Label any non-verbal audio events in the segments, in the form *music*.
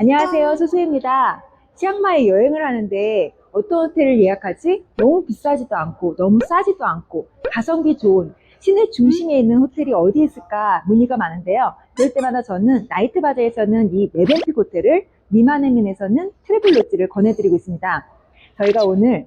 안녕하세요. 수수입니다. 치앙마이 여행을 하는데 어떤 호텔을 예약하지? 너무 비싸지도 않고 너무 싸지도 않고 가성비 좋은 시내 중심에 있는 호텔이 어디 있을까 문의가 많은데요. 그럴 때마다 저는 나이트 바자에서는 이 메벤픽 호텔을 니마네민에서는 트래블로지를 권해드리고 있습니다. 저희가 오늘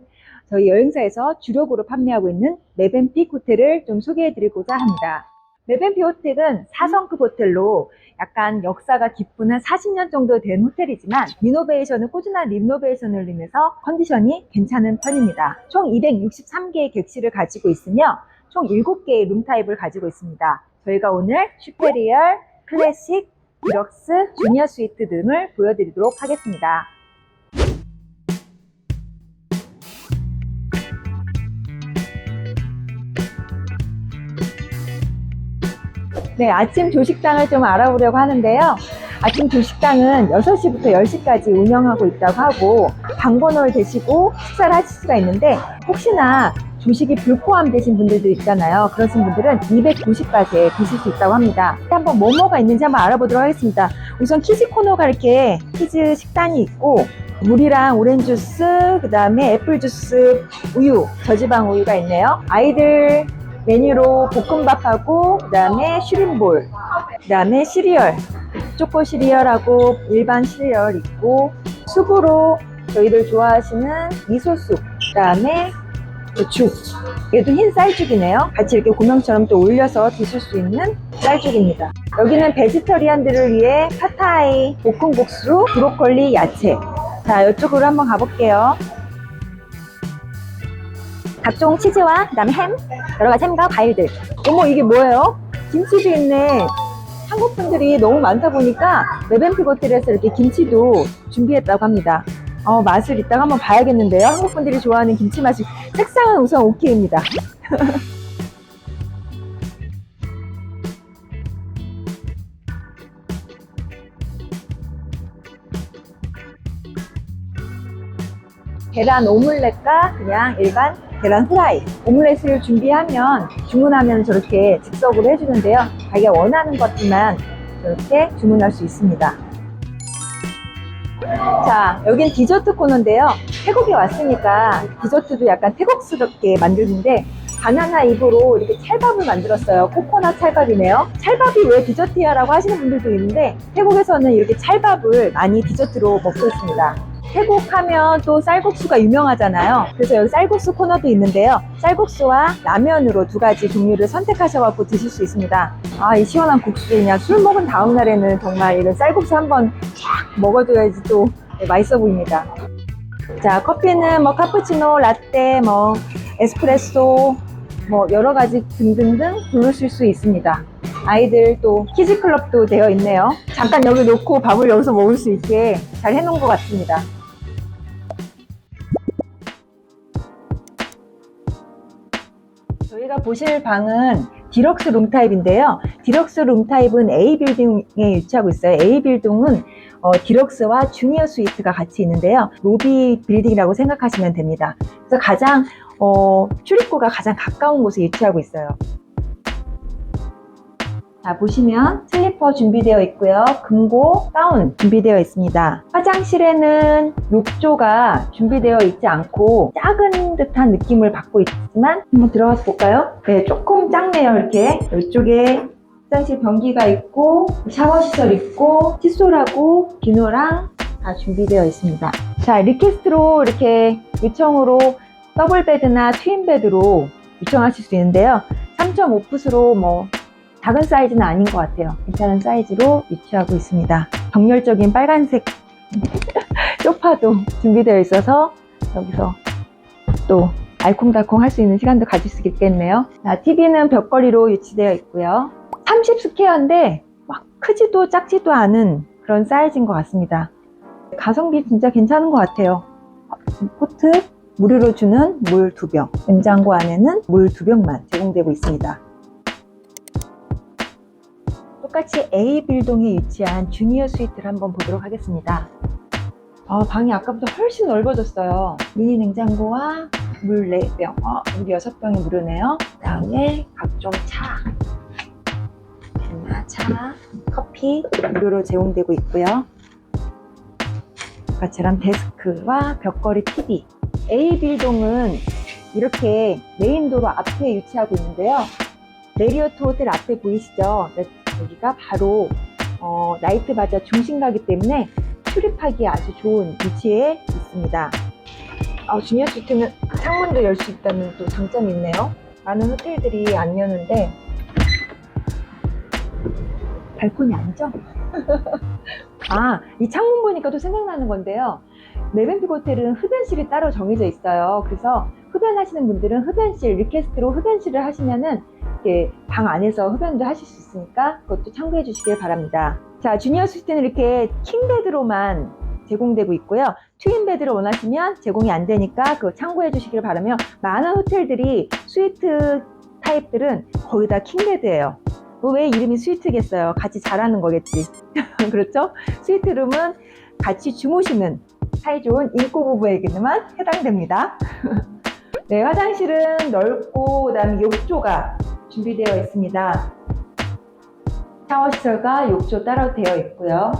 저희 여행사에서 주력으로 판매하고 있는 메벤픽 호텔을 좀 소개해드리고자 합니다. 메벤픽 호텔은 4성급 호텔로 약간 역사가 깊은 한 40년 정도 된 호텔이지만 리노베이션을 꾸준한 리노베이션을 인해서 컨디션이 괜찮은 편입니다. 총 263개의 객실을 가지고 있으며 총 7개의 룸 타입을 가지고 있습니다. 저희가 오늘 슈페리얼, 클래식, 디럭스, 주니어 스위트 등을 보여드리도록 하겠습니다. 네, 아침 조식당을 좀 알아보려고 하는데요. 아침 조식당은 6시부터 10시까지 운영하고 있다고 하고 방번호를 대시고 식사를 하실 수가 있는데 혹시나 조식이 불포함되신 분들도 있잖아요. 그러신 분들은 290까지 드실 수 있다고 합니다. 한번 뭐뭐가 있는지 한번 알아보도록 하겠습니다. 우선 키즈 코너가 이렇게 키즈 식단이 있고 물이랑 오렌지 주스, 그 다음에 애플 주스, 우유, 저지방 우유가 있네요. 아이들 메뉴로 볶음밥하고 그 다음에 슈림볼, 그 다음에 시리얼, 초코 시리얼하고 일반 시리얼 있고 수프로 저희들 좋아하시는 미소쑥, 그 다음에 또 죽. 얘도 흰 쌀죽이네요. 같이 이렇게 고명처럼 또 올려서 드실 수 있는 쌀죽입니다. 여기는 베지터리안들을 위해 파타이, 볶음국수, 브로콜리, 야채. 자, 이쪽으로 한번 가볼게요. 각종 치즈와 그다음에 햄, 여러 가지 햄과 과일들. 어머 이게 뭐예요? 김치도 있네. 한국 분들이 너무 많다 보니까 레벤픽 호텔에서 이렇게 김치도 준비했다고 합니다. 어, 맛을 이따가 한번 봐야겠는데요. 한국 분들이 좋아하는 김치 맛이 색상은 우선 오케이입니다. *laughs* 계란 오믈렛과 그냥 일반 계란 후라이. 오믈렛을 준비하면 주문하면 저렇게 즉석으로 해주는데요. 자기가 원하는 것들만 저렇게 주문할 수 있습니다. 자, 여긴 디저트 코너인데요. 태국에 왔으니까 디저트도 약간 태국스럽게 만드는데 바나나 잎으로 이렇게 찰밥을 만들었어요. 코코넛 찰밥이네요. 찰밥이 왜 디저트야 라고 하시는 분들도 있는데 태국에서는 이렇게 찰밥을 많이 디저트로 먹고 있습니다. 태국 하면 또 쌀국수가 유명하잖아요. 그래서 여기 쌀국수 코너도 있는데요. 쌀국수와 라면으로 두 가지 종류를 선택하셔갖고 드실 수 있습니다. 아, 이 시원한 국수 그냥 술 먹은 다음 날에는 정말 이런 쌀국수 한번 쫙 먹어줘야지 또 맛있어 보입니다. 자, 커피는 뭐 카푸치노, 라떼, 뭐 에스프레소, 뭐 여러 가지 등등등 부르실 수 있습니다. 아이들 또 키즈 클럽도 되어 있네요. 잠깐 여기 놓고 밥을 여기서 먹을 수 있게 잘 해놓은 것 같습니다. 저희가 보실 방은 디럭스 룸 타입인데요. 디럭스 룸 타입은 A 빌딩에 위치하고 있어요. A 빌딩은 어, 디럭스와 주니어 스위트가 같이 있는데요. 로비 빌딩이라고 생각하시면 됩니다. 그래서 가장 어, 출입구가 가장 가까운 곳에 위치하고 있어요. 자, 보시면 슬리퍼 준비되어 있고요. 금고, 가운 준비되어 있습니다. 화장실에는 욕조가 준비되어 있지 않고 작은 듯한 느낌을 받고 있지만 한번 들어가서 볼까요? 네, 조금 작네요. 이렇게 이쪽에 화장실 변기가 있고 샤워 시설 있고 칫솔하고 비누랑 다 준비되어 있습니다. 자, 리퀘스트로 이렇게 요청으로 더블 베드나 트윈 베드로 요청하실 수 있는데요. 3.5풋으로 뭐 작은 사이즈는 아닌 것 같아요. 괜찮은 사이즈로 위치하고 있습니다. 정열적인 빨간색 *laughs* 소파도 준비되어 있어서 여기서 또 알콩달콩 할 수 있는 시간도 가질 수 있겠네요. 자, TV는 벽걸이로 위치되어 있고요. 30 스퀘어인데 막 크지도 작지도 않은 그런 사이즈인 것 같습니다. 가성비 진짜 괜찮은 것 같아요. 포트 무료로 주는 물 두 병, 냉장고 안에는 물 두 병만 제공되고 있습니다. 똑같이 A 빌동에 위치한 주니어 스위트를 한번 보도록 하겠습니다. 아, 방이 아까보다 훨씬 넓어졌어요. 미니 냉장고와 물 4병, 어, 물 6병이 무료네요. 그 다음에 각종 차, 차, 커피 무료로 제공되고 있고요. 아까처럼 데스크와 벽걸이 TV. A 빌동은 이렇게 메인 도로 앞에 위치하고 있는데요. 메리어트 호텔 앞에 보이시죠? 네, 여기가 바로 어, 나이트 바자 중심가기 때문에 출입하기 아주 좋은 위치에 있습니다. 아, 주니어 스위트는 창문도 열 수 있다는 또 장점이 있네요. 많은 호텔들이 안 여는데 발코니 아니죠? *laughs* 아, 이 창문 보니까 또 생각나는 건데요. 메벤픽 호텔은 흡연실이 따로 정해져 있어요. 그래서 흡연하시는 분들은 흡연실, 리퀘스트로 흡연실을 하시면은 이렇게 방 안에서 흡연도 하실 수 있으니까 그것도 참고해 주시길 바랍니다. 자, 주니어 스위트는 이렇게 킹베드로만 제공되고 있고요. 트윈 베드를 원하시면 제공이 안 되니까 그거 참고해 주시길 바라며 많은 호텔들이 스위트 타입들은 거의 다 킹베드예요. 뭐왜 이름이 스위트겠어요? 같이 자라는 거겠지. *laughs* 그렇죠? 스위트룸은 같이 주무시는 사이좋은 인고 부부에게만 해당됩니다. *laughs* 네, 화장실은 넓고 그다음에 욕조가 준비되어 있습니다. 샤워 시설과 욕조 따로 되어 있고요.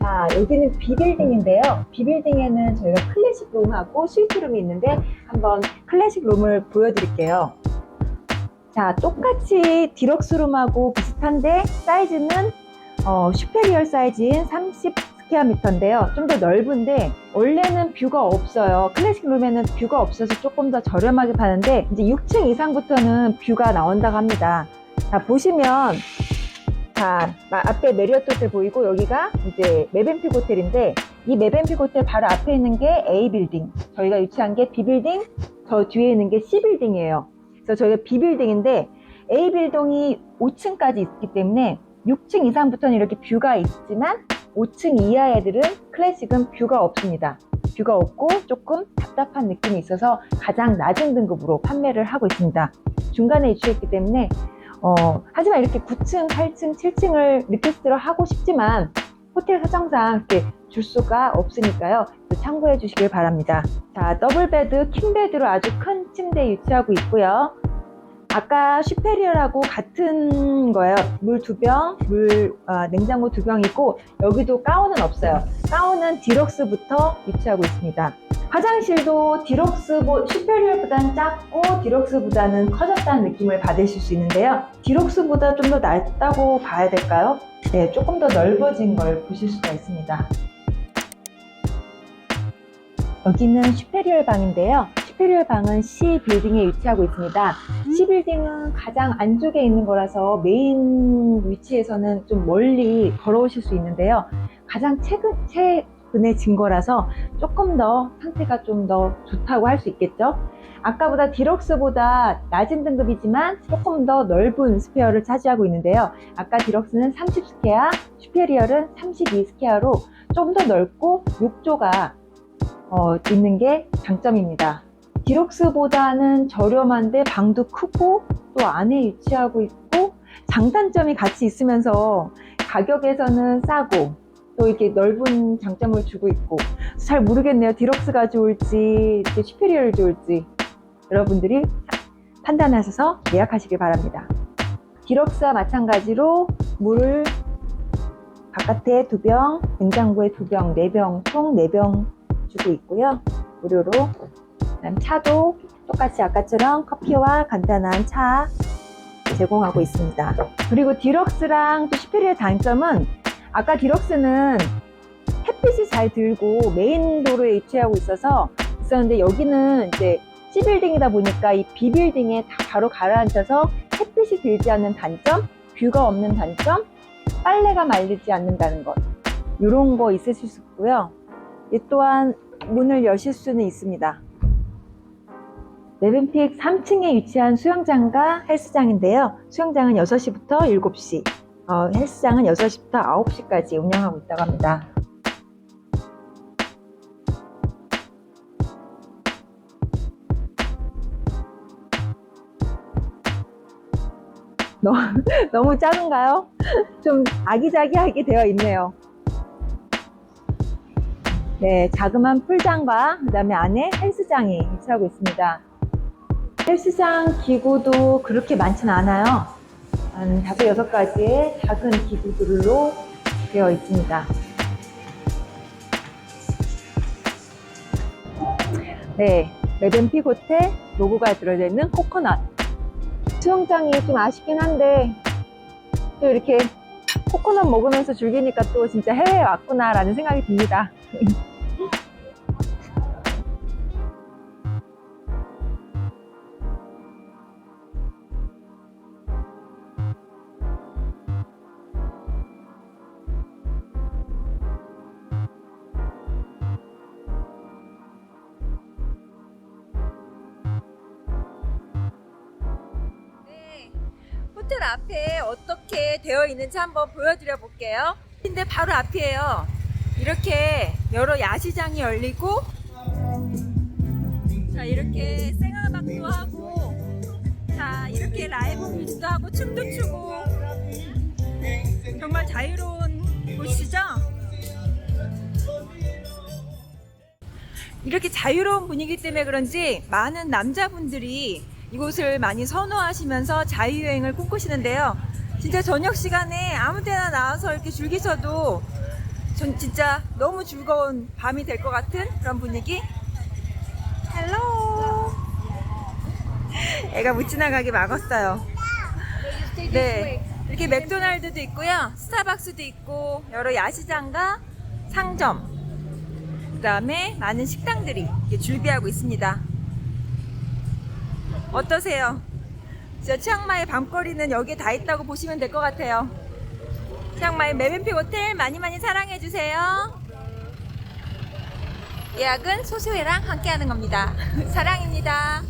자, 여기는 B빌딩인데요. B빌딩에는 저희가 클래식 룸하고 스위트 룸이 있는데 한번 클래식 룸을 보여드릴게요. 자, 똑같이 디럭스 룸하고 비슷한데 사이즈는 어, 슈페리얼 사이즈인 30 스퀘어 미터인데요. 좀 더 넓은데 원래는 뷰가 없어요. 클래식 룸에는 뷰가 없어서 조금 더 저렴하게 파는데 이제 6층 이상부터는 뷰가 나온다고 합니다. 자, 보시면 자, 마- 앞에 메리어트 호텔 보이고 여기가 이제 메벤픽 호텔인데 이 메벤픽 호텔 바로 앞에 있는 게 A 빌딩. 저희가 위치한 게 B 빌딩, 저 뒤에 있는 게 C 빌딩이에요. 그래서 저희가 B 빌딩인데 A 빌딩이 5층까지 있기 때문에 6층 이상부터는 이렇게 뷰가 있지만 5층 이하 애들은 클래식은 뷰가 없습니다. 뷰가 없고 조금 답답한 느낌이 있어서 가장 낮은 등급으로 판매를 하고 있습니다. 중간에 있기 때문에 어, 하지만 이렇게 9층, 8층, 7층을 리퀘스트로 하고 싶지만 호텔 사정상 이렇게 줄 수가 없으니까요. 또 참고해 주시길 바랍니다. 자, 더블 베드, 킹 베드로 아주 큰 침대에 위치하고 있고요. 아까 슈페리얼하고 같은 거예요. 물 두 병, 물, 아, 냉장고 두 병이고, 여기도 가운은 없어요. 가운은 디럭스부터 위치하고 있습니다. 화장실도 디럭스, 슈페리얼보다는 작고, 디럭스보다는 커졌다는 느낌을 받으실 수 있는데요. 디럭스보다 좀 더 낫다고 봐야 될까요? 네, 조금 더 넓어진 걸 보실 수가 있습니다. 여기는 슈페리얼 방인데요. 슈페리얼 방은 C 빌딩에 위치하고 있습니다. C 빌딩은 가장 안쪽에 있는 거라서 메인 위치에서는 좀 멀리 걸어오실 수 있는데요. 가장 최근, 최근에 진 거라서 조금 더 상태가 좀 더 좋다고 할 수 있겠죠. 아까보다 디럭스보다 낮은 등급이지만 조금 더 넓은 스페어를 차지하고 있는데요. 아까 디럭스는 30 스퀘어, 슈페리얼은 32 스퀘어로 좀 더 넓고 욕조가 어, 있는 게 장점입니다. 디럭스보다는 저렴한데 방도 크고 또 안에 위치하고 있고 장단점이 같이 있으면서 가격에서는 싸고 또 이렇게 넓은 장점을 주고 있고 잘 모르겠네요. 디럭스가 좋을지 슈페리얼이 좋을지 여러분들이 판단하셔서 예약하시길 바랍니다. 디럭스와 마찬가지로 물을 바깥에 두 병, 냉장고에 두 병, 네 병, 총 네 병 주고 있고요. 무료로. 그다음 차도 똑같이 아까처럼 커피와 간단한 차 제공하고 있습니다. 그리고 디럭스랑 또 슈페리의 단점은 아까 디럭스는 햇빛이 잘 들고 메인 도로에 위치하고 있어서 있었는데 여기는 이제 C 빌딩이다 보니까 이 B 빌딩에 다 바로 가라앉아서 햇빛이 들지 않는 단점, 뷰가 없는 단점, 빨래가 말리지 않는다는 것 이런 거 있으실 수 있고요. 이 또한 문을 여실 수는 있습니다. 레벤픽 3층에 위치한 수영장과 헬스장인데요. 수영장은 6시부터 7시, 어, 헬스장은 6시부터 9시까지 운영하고 있다고 합니다. 너무, *laughs* 너무 작은가요? 좀 아기자기하게 되어 있네요. 네, 자그마한 풀장과 그다음에 안에 헬스장이 위치하고 있습니다. 헬스장 기구도 그렇게 많진 않아요. 한 다섯 여섯 가지의 작은 기구들로 되어 있습니다. 네, 호텔 로고가 들어져 있는 코코넛. 수영장이 좀 아쉽긴 한데 또 이렇게 코코넛 먹으면서 즐기니까 또 진짜 해외에 왔구나라는 생각이 듭니다. *laughs* 호텔 앞에 어떻게 되어 있는지 한번 보여드려 볼게요. 근데 바로 앞이에요. 이렇게 여러 야시장이 열리고, 자, 이렇게 생화박도 하고, 자, 이렇게 라이브 뮤직도 하고, 춤도 추고, 정말 자유로운 곳이죠? 이렇게 자유로운 분위기 때문에 그런지 많은 남자분들이 이곳을 많이 선호하시면서 자유여행을 꿈꾸시는데요. 진짜 저녁 시간에 아무 때나 나와서 이렇게 즐기셔도 전 진짜 너무 즐거운 밤이 될 것 같은 그런 분위기. 헬로. 애가 못 지나가게 막았어요. 네. 이렇게 맥도날드도 있고요. 스타벅스도 있고 여러 야시장과 상점 그 다음에 많은 식당들이 이렇게 준비하고 있습니다. 어떠세요? 진짜 치앙마이 밤거리는 여기에 다 있다고 보시면 될 것 같아요. 치앙마이 메벤피 호텔 많이 많이 사랑해 주세요. 예약은 소수회랑 함께하는 겁니다. *laughs* 사랑입니다.